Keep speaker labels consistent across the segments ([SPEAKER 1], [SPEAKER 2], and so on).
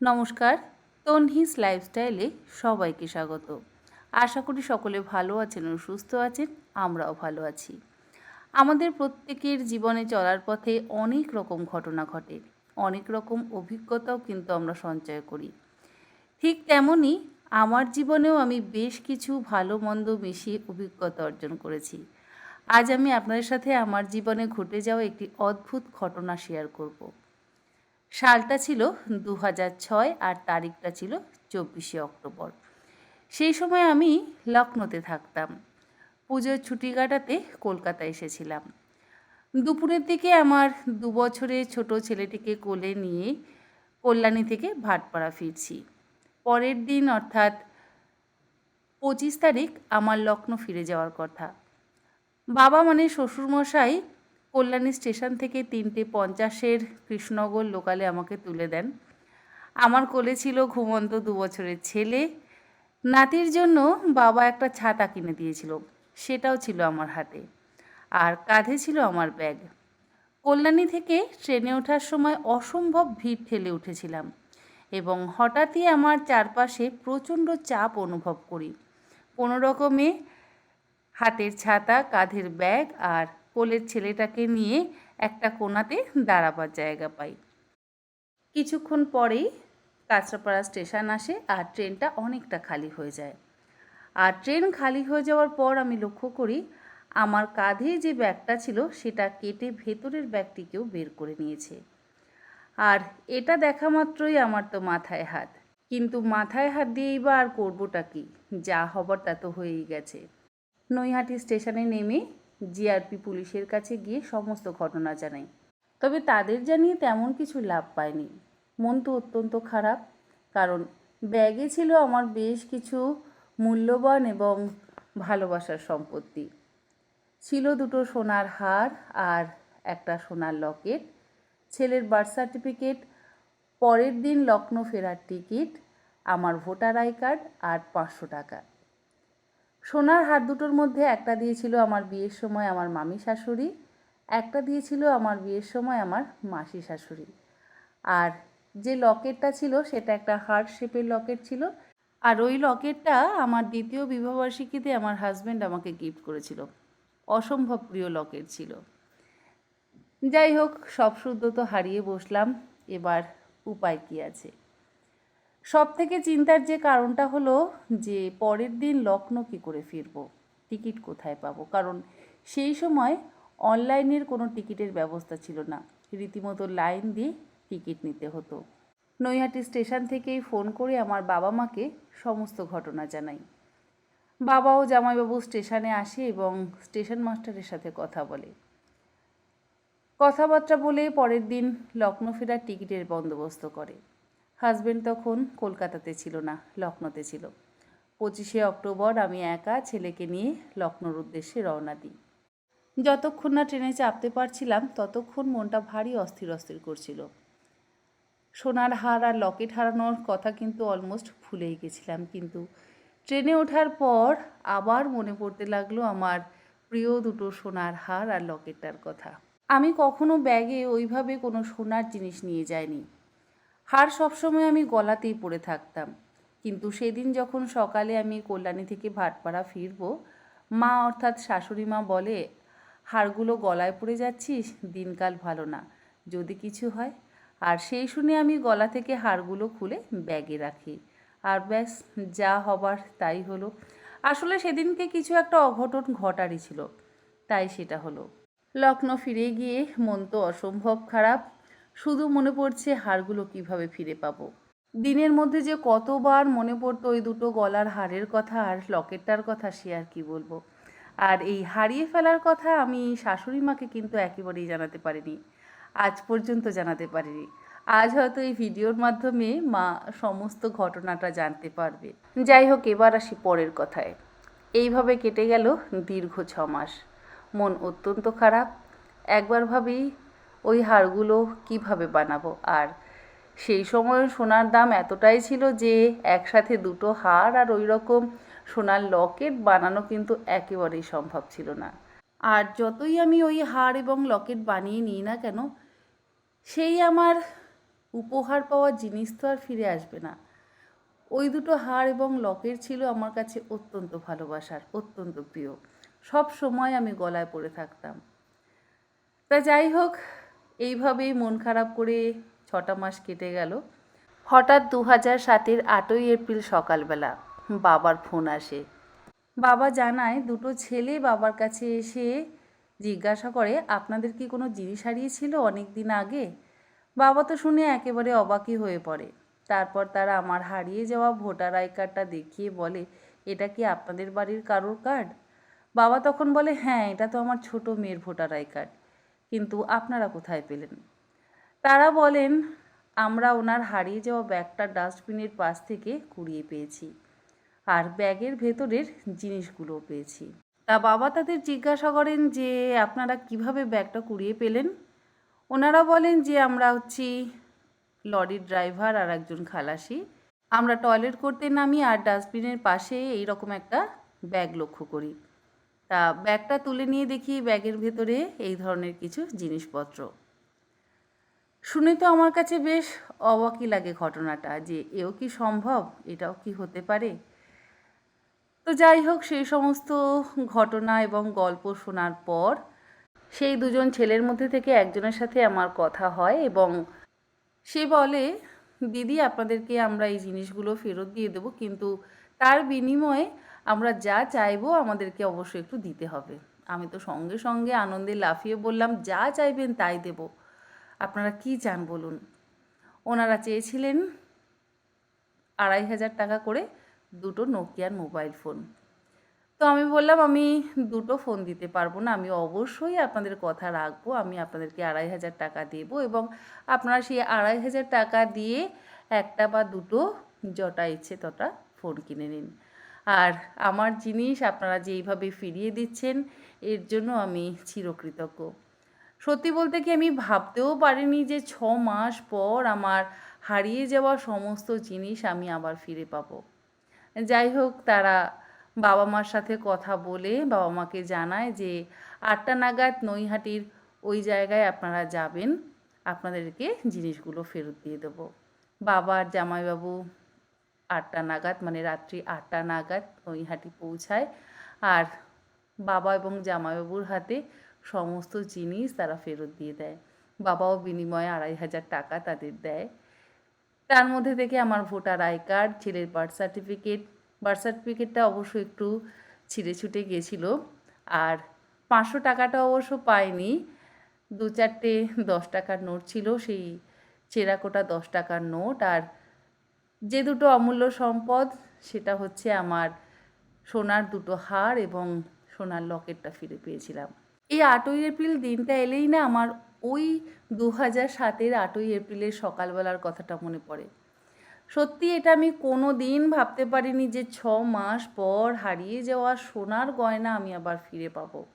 [SPEAKER 1] নমস্কার, তনহিস লাইফস্টাইলে সবাইকে স্বাগত। আশা করি সকলে ভালো আছেন ও সুস্থ আছেন, আমরাও ভালো আছি। আমাদের প্রত্যেকের জীবনে চলার পথে অনেক রকম ঘটনা ঘটে, অনেক রকম অভিজ্ঞতাও কিন্তু আমরা সঞ্চয় করি। ঠিক তেমনই আমার জীবনেও আমি বেশ কিছু ভালো মন্দ মিশিয়ে অভিজ্ঞতা অর্জন করেছি। আজ আমি আপনাদের সাথে আমার জীবনে ঘটে যাওয়া একটি অদ্ভুত ঘটনা শেয়ার করব। সালটা ছিল দু ছয় আর তারিখটা ছিল চব্বিশে অক্টোবর। সেই সময় আমি লখনৌতে থাকতাম। পুজোর ছুটি কাটাতে কলকাতা এসেছিলাম। দুপুরের দিকে আমার দু বছরের ছোট ছেলেটিকে কোলে নিয়ে কল্যাণী থেকে ভাটপাড়া ফিরছি। পরের দিন অর্থাৎ পঁচিশ তারিখ আমার লখনৌ ফিরে যাওয়ার কথা। বাবা মানে শ্বশুরমশাই কল্যাণী স্টেশন থেকে তিনটে পঞ্চাশের কৃষ্ণনগর লোকালে আমাকে তুলে দেন। আমার কোলে ছিল ঘুমন্ত দু বছরের ছেলে। নাতির জন্য বাবা একটা ছাতা কিনে দিয়েছিল, সেটাও ছিল আমার হাতে। আর কাঁধে ছিল আমার ব্যাগ। কল্যাণী থেকে ট্রেনে ওঠার সময় অসম্ভব ভিড় ঠেলে উঠেছিলাম এবং হঠাৎই আমার চারপাশে প্রচণ্ড চাপ অনুভব করি। কোনো রকমে হাতের ছাতা, কাঁধের ব্যাগ আর কোলের ছেলেটাকে নিয়ে একটা কোণাতে দাঁড়াবার জায়গা পাই। কিছুক্ষণ পরেই কাঁচরাপাড়া স্টেশন আসে আর ট্রেনটা অনেকটা খালি হয়ে যায়। আর ট্রেন খালি হয়ে যাওয়ার পর আমি লক্ষ্য করি, আমার কাঁধে যে ব্যাগটা ছিল সেটা কেটে ভেতরের ব্যাগটিকেও বের করে নিয়েছে। আর এটা দেখা মাত্রই আমার তো মাথায় হাত। কিন্তু মাথায় হাত দিয়েই বা আর করবোটা কি? যা হবার তা তো হয়েই গেছে। নৈহাটি স্টেশনে নেমে জিআরপি পুলিশের কাছে গিয়ে সমস্ত ঘটনা জানাই। তবে তাদের জানিয়ে তেমন কিছু লাভ পায়নি। মন তো অত্যন্ত খারাপ, কারণ ব্যাগে ছিল আমার বেশ কিছু মূল্যবান এবং ভালোবাসার সম্পত্তি। ছিল দুটো সোনার হার আর একটা সোনার লকেট, ছেলের বার্থ সার্টিফিকেট, পরের দিন লখনৌ ফেরার টিকিট, আমার ভোটার আই কার্ড আর পাঁচশো টাকা। সোনার হার দুটোর মধ্যে একটা দিয়েছিল আমার বিয়ের সময় আমার মামি শাশুড়ি, একটা দিয়েছিল আমার বিয়ের সময় আমার মাসি শাশুড়ি। আর যে লকেটটা ছিল সেটা একটা হার্ট শেপের লকেট ছিল। আর ওই লকেটটা আমার দ্বিতীয় বিবাহবার্ষিকীতে আমার হাজব্যান্ড আমাকে গিফট করেছিল। অসম্ভব প্রিয় লকেট ছিল। যাই হোক, সব শুদ্ধ তো হারিয়ে বসলাম। এবার উপায় কী আছে? সব থেকে চিন্তার যে কারণটা হলো যে পরের দিন লখনৌ কী করে ফিরবো? টিকিট কোথায় পাবো? কারণ সেই সময় অনলাইনের কোনো টিকিটের ব্যবস্থা ছিল না। রীতিমতো লাইন দিয়ে টিকিট নিতে হতো। নৈহাটি স্টেশন থেকেই ফোন করে আমার বাবা মাকে সমস্ত ঘটনা জানাই। বাবাও জামাইবাবু স্টেশনে আসে এবং স্টেশন মাস্টারের সাথে কথা বলে। কথাবার্তা বলে পরের দিন লখনৌ ফেরার টিকিটের বন্দোবস্ত করে। হাজবেন্ড তখন কলকাতাতে ছিল না লখনৌতে ছিল। পঁচিশে অক্টোবর আমি একা ছেলেকে নিয়ে লখনৌর উদ্দেশ্যে রওনা দিই। যতক্ষণ না ট্রেনে চাপতে পারছিলাম, ততক্ষণ মনটা ভারী অস্থির অস্থির করছিল। সোনার হার আর লকেট হারানোর কথা কিন্তু অলমোস্ট ভুলেই গেছিলাম, কিন্তু ট্রেনে ওঠার পর আবার মনে পড়তে লাগল আমার প্রিয় দুটো সোনার হার আর লকেটটার কথা। আমি কখনো ব্যাগে ওইভাবে কোনো সোনার জিনিস নিয়ে যাইনি। হার সবসময় আমি গলাতেই পরে থাকতাম। কিন্তু সেদিন যখন সকালে আমি কল্যাণী থেকে ভাটপাড়া ফিরব, মা অর্থাৎ শাশুড়ি মা বলে হাড়গুলো গলায় পড়ে যাচ্ছিস, দিনকাল ভালো না। যদি কিছু হয়? আর সেই শুনে আমি গলা থেকে হাড়গুলো খুলে ব্যাগে রাখি। আর ব্যাস, যা হবার তাই হলো। আসলে সেদিনকে কিছু একটা অঘটন ঘটারই ছিল। তাই সেটা হলো। লখনৌ ফিরে গিয়ে মন তো অসম্ভব খারাপ। শুধু মনে পড়ছে হাড়গুলো কীভাবে ফিরে পাবো। দিনের মধ্যে যে কতবার মনে পড়তো ওই দুটো গলার হাড়ের কথা আর লকেটটার কথা সে আর কি বলব। আর এই হারিয়ে ফেলার কথা আমি শাশুড়ি মাকে কিন্তু একেবারেই জানাতে পারিনি। আজ পর্যন্ত জানাতে পারিনি। আজ হয়তো এই ভিডিওর মাধ্যমে মা সমস্ত ঘটনাটা জানতে পারবে। যাই হোক, এবার আসি পরের কথায়। এইভাবে কেটে গেল দীর্ঘ ছ মাস মন অত্যন্ত খারাপ। একবার ভাবি ওই হাড়গুলো কীভাবে বানাবো? আর সেই সময় সোনার দাম এতটাই ছিল যে একসাথে দুটো হার আর ওই রকম সোনার লকেট বানানো কিন্তু একেবারেই সম্ভব ছিল না। আর যতই আমি ওই হার এবং লকেট বানিয়ে নিই না কেন, সেই আমার উপহার পাওয়া জিনিস তো আর ফিরে আসবে না। ওই দুটো হার এবং লকের ছিল আমার কাছে অত্যন্ত ভালোবাসার, অত্যন্ত প্রিয়। সব সময় আমি গলায় পরে থাকতাম। তা যাই হোক এইভাবেই মন খারাপ করে ছটা মাস কেটে গেল। হঠাৎ দু হাজার সাতের আটই এপ্রিল সকালবেলা বাবার ফোন আসে। বাবা জানায়, দুটো ছেলে বাবার কাছে এসে জিজ্ঞাসা করে, আপনাদের কি কোনো জিনিস হারিয়েছিল অনেক দিন আগে? বাবা তো শুনে একেবারে অবাকই হয়ে পড়ে। তারপর তারা আমার হারিয়ে যাওয়া ভোটার আই কার্ডটা দেখিয়ে বলে, এটা কি আপনাদের বাড়ির কারোর কার্ড? বাবা তখন বলে হ্যাঁ এটা তো আমার ছোট মেয়ের ভোটার আই কার্ড। কিন্তু আপনারা কোথায় পেলেন? তারা বলেন, আমরা ওনার হারিয়ে যাওয়া ব্যাগটা ডাস্টবিনের পাশ থেকে কুড়িয়ে পেয়েছি আর ব্যাগের ভেতরের জিনিসগুলোও পেয়েছি। তা বাবা তাদের জিজ্ঞাসা করেন যে, আপনারা কীভাবে ব্যাগটা কুড়িয়ে পেলেন? ওনারা বলেন যে, আমরা হচ্ছি লরির ড্রাইভার আর একজন খালাসি। আমরা টয়লেট করতে নামি আর ডাস্টবিনের পাশে এই রকম একটা ব্যাগ লক্ষ্য করি। তা ব্যাগটা তুলে নিয়ে দেখি ব্যাগের ভেতরে এই ধরনের কিছু জিনিসপত্র। শুনে তো আমার কাছে বেশ অবাকই লাগে ঘটনাটা যে এও কি সম্ভব? এটাও কি হতে পারে? তো যাই হোক, সেই সমস্ত ঘটনা এবং গল্প শোনার পর সেই দুজন ছেলের মধ্যে থেকে একজনের সাথে আমার কথা হয় এবং সে বলে, দিদি, আপনাদেরকে আমরা এই জিনিসগুলো ফেরত দিয়ে দেবো। কিন্তু তার বিনিময়ে আমরা যা চাইব আমাদেরকে অবশ্যই একটু দিতে হবে। আমি তো সঙ্গে সঙ্গে আনন্দে লাফিয়ে বললাম, যা চাইবেন তাই দেব। আপনারা কি চান বলুন? ওনারা চেয়েছিলেন আড়াই হাজার টাকা করে দুটো নোকিয়ার মোবাইল ফোন তো আমি বললাম, আমি দুটো ফোন দিতে পারব না, আমি অবশ্যই আপনাদের কথা রাখব, আমি আপনাদেরকে আড়াই হাজার টাকা দেব এবং আপনারা সেই আড়াই হাজার টাকা দিয়ে একটা বা দুটো যটা ইচ্ছে তটা ফোন কিনে নিন। আর আমার জিনিস আপনারা যেইভাবে ফিরিয়ে দিচ্ছেন, এর জন্য আমি চিরকৃতজ্ঞ। সত্যি বলতে কি আমি ভাবতেও পারিনি যে ছ মাস পর আমার হারিয়ে যাওয়া সমস্ত জিনিস আমি আবার ফিরে পাবো। যাই হোক, তারা বাবা মার সাথে কথা বলে বাবা মাকে জানায় যে আটটা নাগাদ নৈহাটির ওই জায়গায় আপনারা যাবেন, আপনাদেরকে জিনিসগুলো ফেরত দিয়ে দেবো। বাবার জামাইবাবু আটটা নাগাদ মানে রাত্রি আটটা নাগাদ নৈহাটি পৌঁছায়। আর বাবা এবং জামাইবাবুর হাতে সমস্ত জিনিস তারা ফেরত দিয়ে দেয়। বাবাও বিনিময়ে আড়াই হাজার টাকা তাদের দেয়। তার মধ্যে থেকে আমার ভোটার আই কার্ড, ছেলের বার্থ সার্টিফিকেট, বার্থ সার্টিফিকেটটা অবশ্য একটু ছিঁড়ে ছুটে গেছিল। আর পাঁচশো টাকাটা অবশ্য পাইনি। দু চারটে দশ টাকার নোট ছিল, সেই চেরাকোটা দশ টাকার নোট। আর যে দুটো অমূল্য সম্পদ, সেটা হচ্ছে আমার সোনার দুটো হার এবং সোনার লকেটটা ফিরে পেয়েছিলাম। এই আটই এপ্রিল দিনটা এলেই না আমার ওই দু হাজার সাতের আটই এপ্রিলের সকালবেলার কথাটা মনে পড়ে। সত্যি এটা আমি কোনো দিন ভাবতে পারিনি যে ছ মাস পর হারিয়ে যাওয়া সোনার গয়না আমি আবার ফিরে পাবো।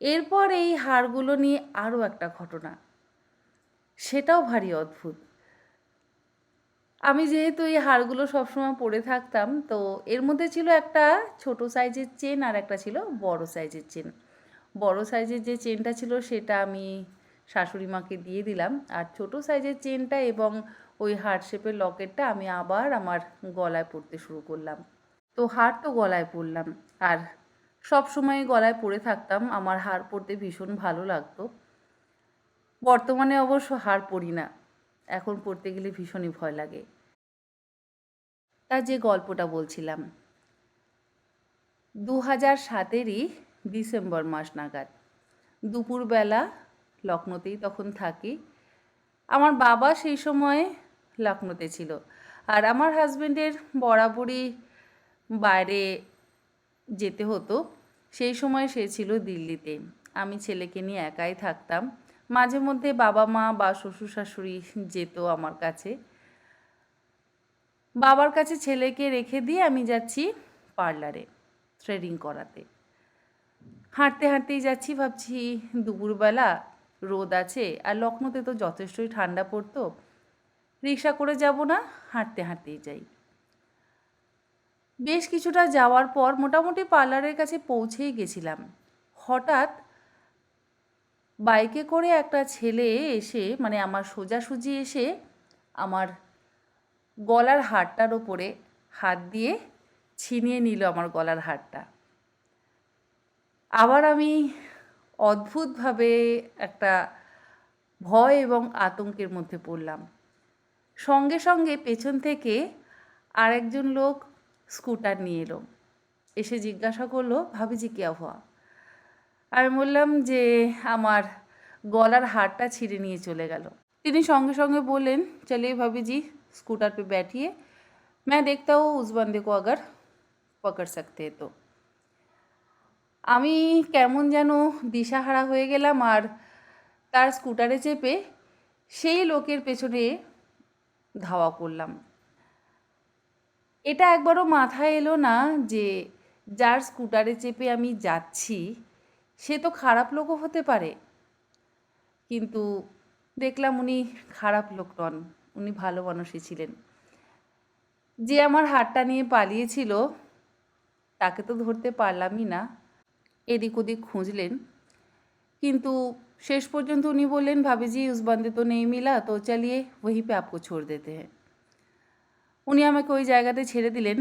[SPEAKER 1] এরপর এই হারগুলো নিয়ে আরও একটা ঘটনা। সেটাও ভারী অদ্ভুত। আমি যেহেতু এই হারগুলো সবসময় পরে থাকতাম, তো এর মধ্যে ছিল একটা ছোট সাইজের চেন আর একটা ছিল বড় সাইজের চেন। বড় সাইজের যে চেনটা ছিল সেটা আমি শাশুড়ি মাকে দিয়ে দিলাম। আর ছোট সাইজের চেনটা এবং ওই হার্ট শেপের লকেটটা আমি আবার আমার গলায় পরতে শুরু করলাম। তো হার তো গলায় পরলাম। আর সব সময় গলায় পরে থাকতাম। আমার হার পরতে ভীষণ ভালো লাগতো। বর্তমানে অবশ্য হার পরি না। এখন পড়তে গেলে ভীষণই ভয় লাগে। তার যে গল্পটা বলছিলাম দু হাজার সাতেরই ডিসেম্বর মাস নাগাদ। দুপুরবেলা লখনৌতেই তখন থাকি। আমার বাবা সেই সময় লখনৌতে ছিল আর আমার হাজব্যান্ডের বরাবরই বাইরে যেতে হতো। সেই সময় সে ছিল দিল্লিতে। আমি ছেলেকে নিয়ে একাই থাকতাম। মাঝে মধ্যে বাবা মা বা শ্বশুর শাশুড়ি যেত আমার কাছে। বাবার কাছে ছেলেকে রেখে দিয়ে আমি যাচ্ছি পার্লারে থ্রেডিং করাতে। হাঁটতে হাঁটতেই যাচ্ছি, ভাবছি দুপুরবেলা রোদ আছে আর লখনৌতে তো যথেষ্টই ঠান্ডা পড়তো, রিক্সা করে যাব না, হাঁটতে হাঁটতেই যাই। বেশ কিছুটা যাওয়ার পর মোটামুটি পার্লারের কাছে পৌঁছেই গেছিলাম। হঠাৎ বাইকে করে একটা ছেলে এসে মানে আমার সোজাসুজি এসে আমার গলার হারটার ওপরে হাত দিয়ে ছিনিয়ে নিল আমার গলার হারটা। আবার আমি অদ্ভুতভাবে একটা ভয় এবং আতঙ্কের মধ্যে পড়লাম। সঙ্গে সঙ্গে পেছন থেকে আরেকজন লোক স্কুটার নিয়ে এলো। এসে জিজ্ঞাসা করল ভাবিজি কে হওয়া আমি বললাম যে, আমার গলার হারটা ছিঁড়ে নিয়ে চলে গেল। তিনি সঙ্গে সঙ্গে বললেন, চলে ভাবিজি स्कूटर पे बैठिए मैं देखता हूँ उस बंदे को अगर पकड़ सकते हैं तो আমি কেমন যেন দিশাহারা হয়ে গেলাম আর তার স্কুটারে চেপে সেই লোকের পেছনে ধাওয়া করলাম এটা একবারও মাথায় এলো না যে যার স্কুটারে চেপে আমি যাচ্ছি সে তো খারাপ লোকও হতে পারে কিন্তু দেখলাম উনি খারাপ লোক নন উনি ভালো মানুষই ছিলেন। যে আমার হাটটা নিয়ে পালিয়েছিল, তাকে তো ধরতে পারলামই না। এদিক ওদিক খুঁজলেন। কিন্তু শেষ পর্যন্ত উনি বললেন ভাবি জি উসবান্দে তো নেই মিলা, তো চালিয়ে ওই পে আপকো ছোড় দেতে হ্যাঁ উনি আমাকে ওই জায়গাতে ছেড়ে দিলেন।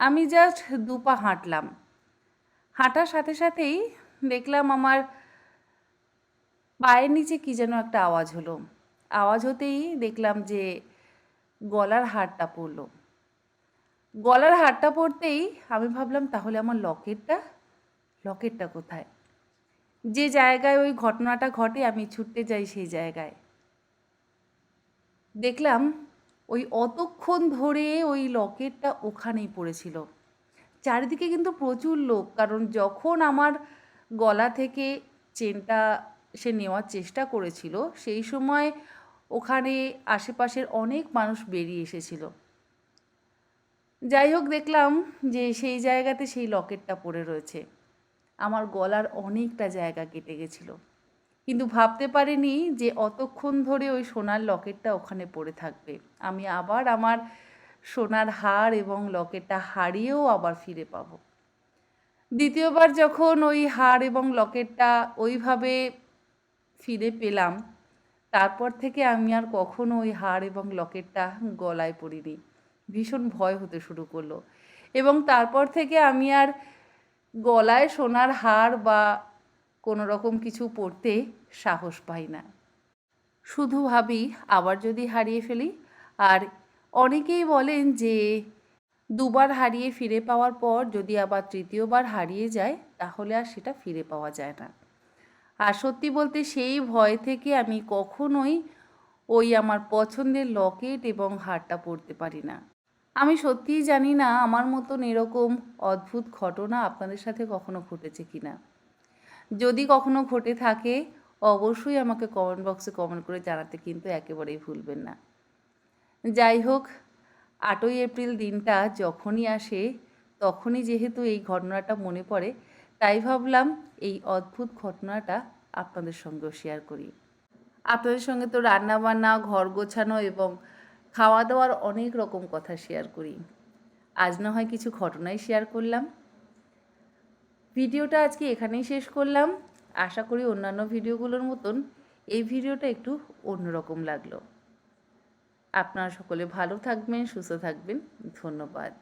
[SPEAKER 1] আমি জাস্ট দুপা হাঁটলাম। হাঁটার সাথে সাথেই দেখলাম আমার পায়ের নিচে কি যেন একটা আওয়াজ হলো। আওয়াজ হতেই দেখলাম যে গলার হারটা পড়ল। গলার হারটা পড়তেই আমি ভাবলাম, তাহলে আমার লকেটটা লকেটটা কোথায়? যে জায়গায় ওই ঘটনাটা ঘটে, আমি ছুটতে যাই সেই জায়গায়। দেখলাম ওই অতক্ষণ ধরে ওই লকেটটা ওখানেই পড়েছিল। চারিদিকে কিন্তু প্রচুর লোক, কারণ যখন আমার গলা থেকে চেনটা সে নেওয়ার চেষ্টা করেছিল, সেই সময় ওখানে আশেপাশের অনেক মানুষ বেরিয়ে এসেছিল। যাই হোক, দেখলাম যে সেই জায়গাতে সেই লকেটটা পড়ে রয়েছে। আমার গলার অনেকটা জায়গা কেটে গেছিল। কিন্তু ভাবতে পারিনি যে অতক্ষণ ধরে ওই সোনার লকেটটা ওখানে পড়ে থাকবে। আমি আবার আমার সোনার হার এবং লকেটটা হারিয়েও আবার ফিরে পাবো। দ্বিতীয়বার যখন ওই হার এবং লকেটটা ওইভাবে ফিরে পেলাম তারপর থেকে আমি আর কখনো ওই হার এবং লকেটটা গলায় পরিনি। ভীষণ ভয় হতে শুরু করল। এবং তারপর থেকে আমি আর গলায় সোনার হার বা কোনো রকম কিছু পড়তে সাহস পাই না। শুধু ভাবি, আবার যদি হারিয়ে ফেলি? আর অনেকেই বলেন যে, দুবার হারিয়ে ফিরে পাওয়ার পর যদি আবার তৃতীয়বার হারিয়ে যায়, তাহলে আর সেটা ফিরে পাওয়া যায় না। আর সত্যি বলতে সেই ভয় থেকে আমি কখনোই ওই আমার পছন্দের লকেট এবং হারটা পড়তে পারি না। আমি সত্যিই জানি না আমার মতন এরকম অদ্ভুত ঘটনা আপনাদের সাথে কখনো ঘটেছে কি না। যদি কখনো ঘটে থাকে, অবশ্যই আমাকে কমেন্ট বক্সে কমেন্ট করে জানাতে কিন্তু একেবারেই ভুলবেন না। যাই হোক, আটই এপ্রিল দিনটা যখনই আসে, তখনই যেহেতু এই ঘটনাটা মনে পড়ে তাই ভাবলাম এই অদ্ভুত ঘটনাটা আপনাদের সঙ্গেও শেয়ার করি। আপনাদের সঙ্গে তো রান্নাবান্না, ঘর গোছানো এবং খাওয়া দাওয়ার অনেক রকম কথা শেয়ার করি। আজ না হয় কিছু ঘটনাই শেয়ার করলাম। ভিডিওটা আজকে এখানেই শেষ করলাম। আশা করি অন্যান্য ভিডিওগুলোর মতন এই ভিডিওটা একটু অন্যরকম লাগল। আপনারা সকলে ভালো থাকবেন, সুস্থ থাকবেন। ধন্যবাদ।